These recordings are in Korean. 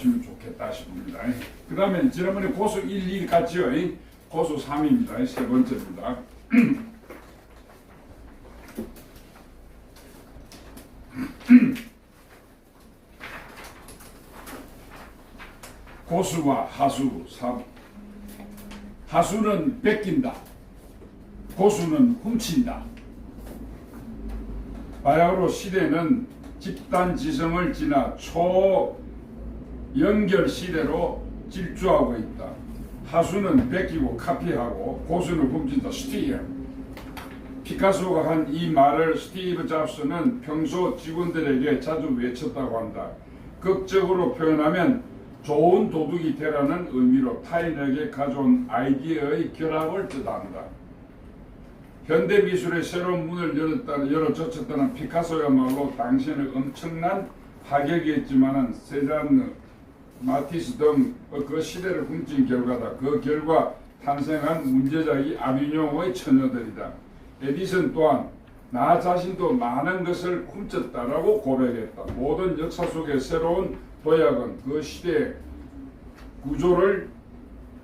하시면 좋겠다 싶습니다. 그 다음에 지난번에 고수 1, 2 갔죠. 고수 3입니다. 세 번째입니다. 고수와 하수 3. 하수는 뺏긴다. 고수는 훔친다. 바야흐로 시대는 집단 지성을 지나 초 연결 시대로 질주하고 있다. 하수는 뺏기고 카피하고 고수는 훔친다. 스티어. 피카소가 한 이 말을 스티브 잡스는 평소 직원들에게 자주 외쳤다고 한다. 극적으로 표현하면 좋은 도둑이 되라는 의미로 타인에게 가져온 아이디어의 결합을 뜻한다. 현대 미술의 새로운 문을 열었다, 열어젖혔다는 피카소야말로 당시에는 엄청난 파격이었지만은 세잔, 마티스 등 그 시대를 훔친 결과다. 그 결과 탄생한 문제작이 아비뇽의 처녀들이다. 에디슨 또한 나 자신도 많은 것을 훔쳤다라고 고백했다. 모든 역사 속의 새로운 도약은 그 시대의 구조를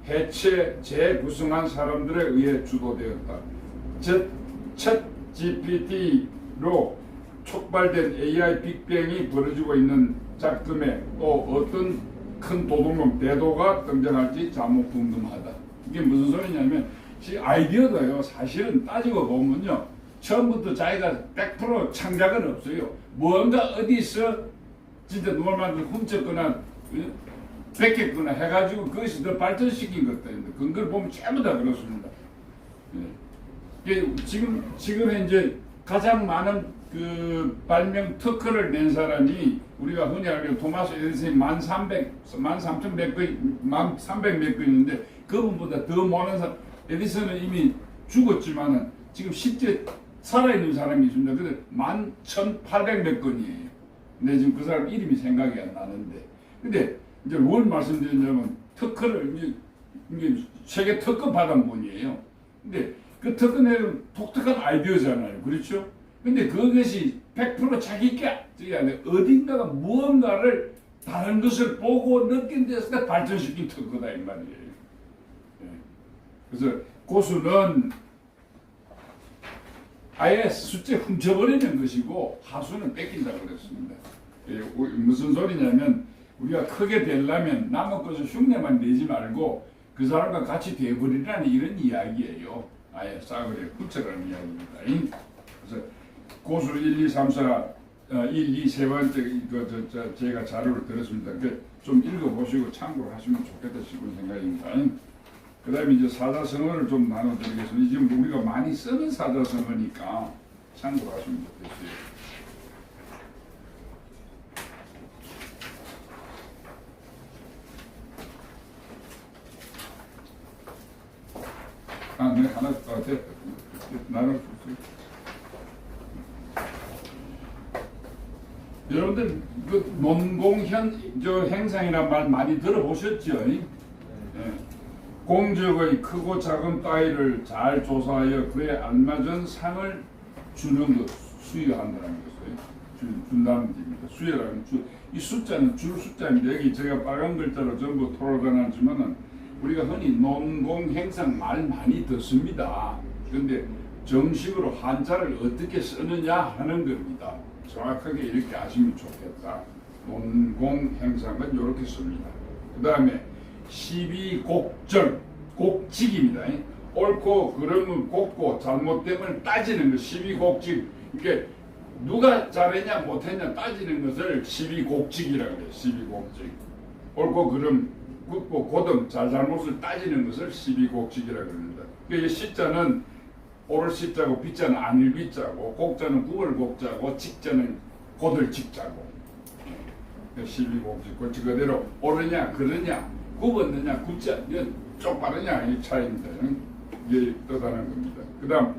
해체 재구성한 사람들에 의해 주도되었다. 즉, 챗 GPT로 촉발된 AI 빅뱅이 벌어지고 있는 작품에 또 어떤 큰 도둑놈 대도가 등장할지 자목궁금하다. 이게 무슨 소리냐면 이 아이디어도요 사실은 따지고 보면요 처음부터 자기가 100% 창작은 없어요. 뭔가 어디서 진짜 누굴만 훔쳤거나 어? 뺏겼거나 해가지고 그것이 더 발전시킨 것들인데 그걸 보면 전부 다 그렇습니다. 예. 지금 지금 현재 가장 많은 그 발명 특허를 낸 사람이 우리가 흔히 알기로 토마스 에디슨이 만 삼백 만 삼천 몇 건, 만 삼백 몇 건인데 그분보다 더 많은 사람 에디슨은 이미 죽었지만은 지금 실제 살아있는 사람이 있습니다. 근데 만 천팔백 몇 건이에요. 근데 지금 그 사람 이름이 생각이 안 나는데. 근데 이제 뭘 말씀드리냐면 특허를 이제, 이게 세계 특허 받은 분이에요. 근데 그 특허 내는 독특한 아이디어잖아요. 그렇죠? 근데 그것이 100% 자기가 어딘가가 무언가를 다른 것을 보고 느낀 데서 발전시킨 특허다 이 말이에요. 예. 그래서 고수는 아예 숫자 훔쳐버리는 것이고 하수는 뺏긴다고 그랬습니다. 예, 우- 무슨 소리냐면 우리가 크게 되려면 남의 것을 흉내만 내지 말고 그 사람과 같이 돼버리라는 이런 이야기예요. 아예 싸그리 훔쳐가는 이야기입니다. 이- 그래서 고수 1, 2, 3, 4, 어, 1, 2, 세 번째 이거 저, 저, 제가 자료를 들었습니다. 그좀 읽어보시고 참고를 하시면 좋겠다 싶은 생각입니다. 그 다음에 이제 사자성어를 좀 나눠드리겠습니다. 지금 우리가 많이 쓰는 사자성어니까 참고하시면 좋겠어요. 아, 네, 하나, 아, 됐다. 나눠 주세요. 여러분들, 그, 논공현, 저, 행상이란 말 많이 들어보셨죠? 예. 공적의 크고 작은 따위를 잘 조사하여 그에 알맞은 상을 주는 것, 수여한다는 주- 준다는 뜻입니다. 수여라는 주, 이 숫자는 줄 숫자인데 여기 제가 빨간 글자로 전부 토로가놨지만은 우리가 흔히 논공 행상 말 많이 듣습니다. 그런데 정식으로 한자를 어떻게 쓰느냐 하는 겁니다. 정확하게 이렇게 아시면 좋겠다. 논공 행상은 이렇게 씁니다. 그 다음에 시비곡절, 곡직입니다. 옳고 그름은 곱고 잘못됨을 따지는 것, 시비곡직. 이게 누가 잘했냐 못했냐 따지는 것을 시비곡직이라고 해요. 시비곡직. 옳고 그름, 굽고 고등, 잘잘못을 따지는 것을 시비곡직이라고 합니다. 이 시자는 오를 시자고 비자는 안일 비자고 곡자는 구월 곡자고 직자는 고들 직자고 시비곡직 그 그대로 옳으냐 그러냐 굽었느냐 굽지 않냐 쪽바르냐 이 차이입니다. 이게 뜻하는 겁니다. 그 다음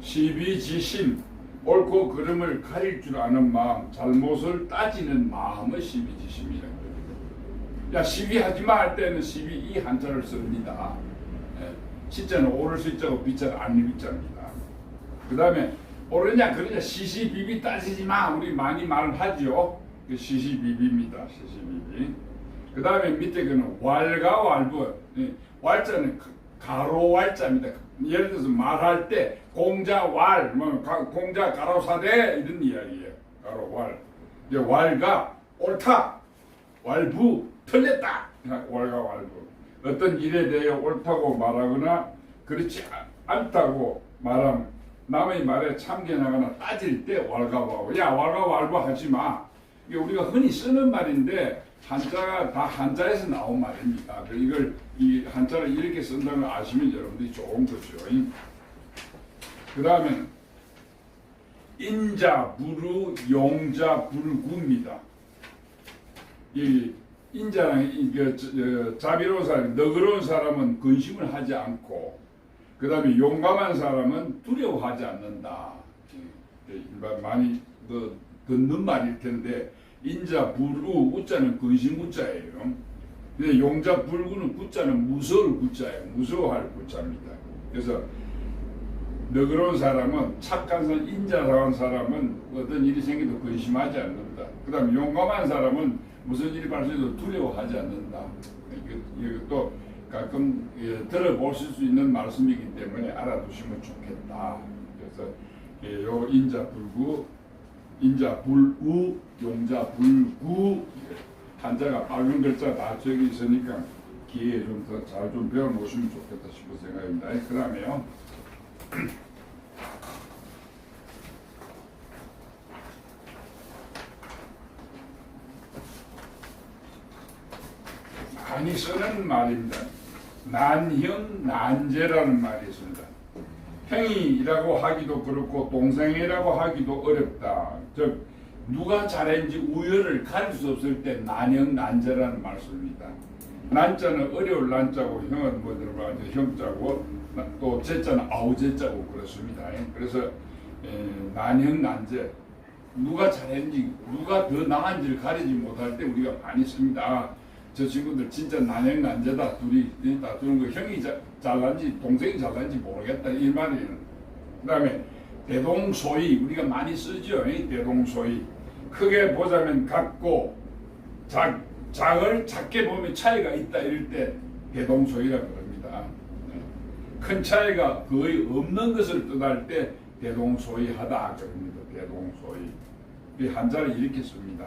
시비지심 옳고 그름을 가릴 줄 아는 마음 잘못을 따지는 마음을 시비지심이라고 합니다. 야 시비하지 마 할 때는 시비 이 한자를 씁니다. 예, 시자는 옳을 시자고 비자는 아닐 비자입니다. 그 다음에 옳으냐 그러냐 시시비비 따지지 마 우리 많이 말하죠. 그 시시비비입니다. 시시비비. 그 다음에 밑에 그는 왈가 왈부. 예, 왈자는 가- 가로 왈자입니다. 예를 들어서 말할 때 공자 왈, 뭐 가- 공자 가로사대 이런 이야기예요. 가로 왈. 이제 왈가 옳다, 왈부 틀렸다. 왈가 왈부. 어떤 일에 대해 옳다고 말하거나 그렇지 않다고 말하면 남의 말에 참견하거나 따질 때 왈가왈부. 야 왈가왈부 하지 마. 이게 우리가 흔히 쓰는 말인데 한자가 다 한자에서 나온 말입니다. 그 이걸 이 한자를 이렇게 쓴다는 걸 아시면 여러분들이 좋은 거죠. 그 다음에는 인자 부루 용자 불구입니다. 이 인자랑 자비로운 사람, 너그러운 사람은 근심을 하지 않고 그 다음에 용감한 사람은 두려워하지 않는다. 예, 일반 많이 그, 듣는 말일 텐데 인자 불구 우자는 근심 우자예요. 근데 용자 불구는 구자는 무서울 구자예요. 무서워할 구자입니다. 그래서 너그러운 사람은 착한 사람, 인자한 사람은 어떤 일이 생겨도 근심하지 않는다. 그 다음에 용감한 사람은 무슨 일이 발생해도 두려워하지 않는다. 이것도 가끔 예, 들어보실 수 있는 말씀이기 때문에 알아두시면 좋겠다. 그래서 예, 요 인자 불구, 인자 불우, 용자 불구 한자가 빨간 글자 다 저기 있으니까 기회에 좀 더 잘 좀 배워놓으시면 좋겠다 싶은 생각입니다. 그 다음에요. 많이 쓰는 말입니다. 난형 난제라는 말이 있습니다. 형이라고 하기도 그렇고 동생이라고 하기도 어렵다. 즉 누가 잘했는지 우열을 가릴 수 없을 때 난형 난제라는 말씀입니다. 난자는 어려울 난자고 형은 뭐 들어가 형자고 나- 또 제자는 아우제자고 그렇습니다. 그래서 에, 난형 난제 누가 잘했는지 누가 더 나은지를 가리지 못할 때 우리가 많이 씁니다. 아, 저 친구들 진짜 난형 난제다 둘이 이 다투는 거 형이 자, 잘난지 동생이 잘난지 모르겠다 이 말이에요. 그다음에 대동소이 우리가 많이 쓰죠. 이 대동소이 크게 보자면 같고 작 작을 작게 보면 차이가 있다 이럴 때 대동소이라. 네. 큰 차이가 거의 없는 것을 뜻할 때 대동소이하다 그럽니다. 대동소이. 이 한자를 이렇게 씁니다.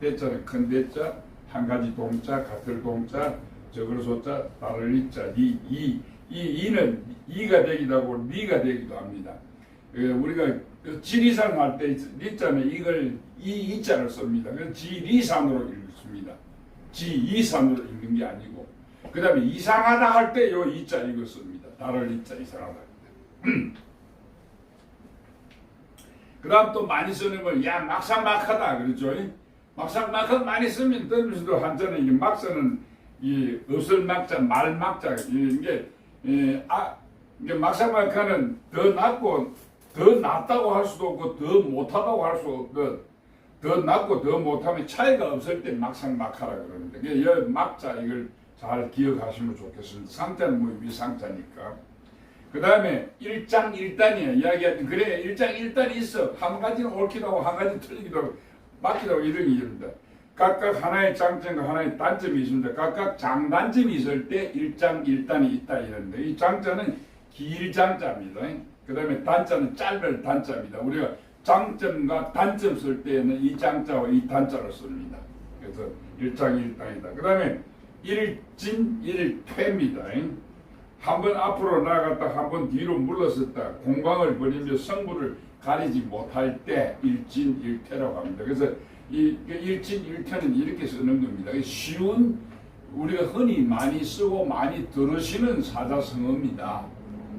대자는 큰 대자, 한 가지 동자, 같을 동자, 적을 소자, 다를 이자, 이, 이, 이 이는 이가 되기도 하고 리가 되기도 합니다. 예, 우리가 지리산 할 때 리자는 이걸 이 이자를 씁니다. 그래서 지리산으로 읽습니다. 지이산으로 읽는 게 아니고 그 다음에 이상하다 할 때 요 이자 이거 씁니다. 다를 이자 이상하다. 그 다음 또 많이 쓰는 건, 야, 막상 막하다. 그러죠. 막상 막하 많이 쓰면 떨면서도 한자는 이게 막서는 이 없을 막자, 말 막자. 이게, 예, 아, 이게 막상 막하는 더 낫고, 더 낫다고 할 수도 없고, 더 못하다고 할수 없고, 더 낫고 더 못하면 차이가 없을 때 막상 막하라 그러는데, 이 막자 이걸 잘 기억하시면 좋겠습니다. 상자는 뭐 위상자니까. 그 다음에 일장일단이야 이야기하던 그래 일장일단이 있어. 한 가지는 옳기도 하고 한 가지는 틀리기도 하고 맞기도 하고 이런 게 있습니다. 각각 하나의 장점과 하나의 단점이 있습니다. 각각 장단점이 있을 때 일장일단이 있다 이런데 이 장자는 길장자입니다. 그 다음에 단자는 짧을 단자입니다. 우리가 장점과 단점 쓸 때에는 이 장자와 이 단자를 씁니다. 그래서 일장일단이다. 그 다음에 일진 일퇴입니다 한 번 앞으로 나갔다 한 번 뒤로 물러섰다 공강을 벌이며 성부를 가리지 못할 때 일진 일퇴라고 합니다. 그래서 이 일진 일퇴는 이렇게 쓰는 겁니다. 쉬운 우리가 흔히 많이 쓰고 많이 들으시는 사자성어입니다.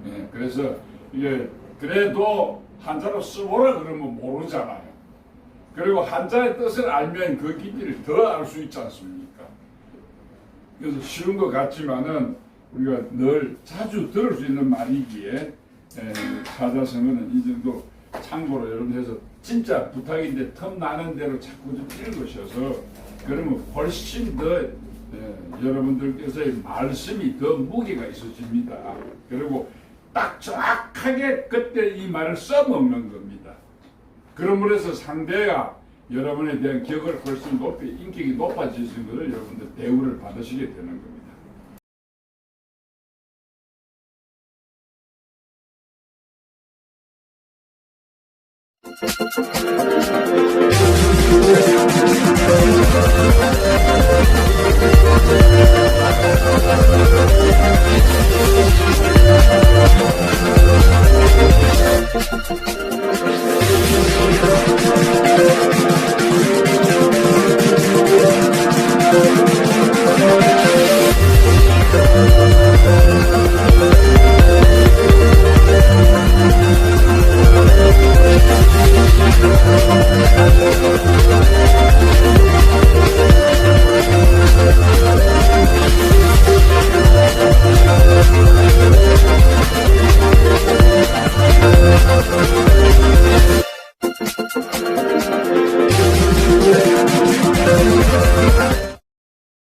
예, 그래서 이게 그래도 한자로 써보라 그러면 모르잖아요. 그리고 한자의 뜻을 알면 그 깊이를 더 알 수 있지 않습니까? 그래서 쉬운 것 같지만은 우리가 늘 자주 들을 수 있는 말이기에 에, 사자성어는 이 정도 참고로 여러분해서 진짜 부탁인데 틈 나는 대로 자꾸 좀 읽으셔서 그러면 훨씬 더 에, 여러분들께서의 말씀이 더 무게가 있어집니다. 그리고 딱 정확하게 그때 이 말을 써먹는 겁니다. 그러므로 해서 상대가 여러분에 대한 격을 훨씬 높이 인격이 높아지신 것을 여러분들 대우를 받으시게 되는 겁니다.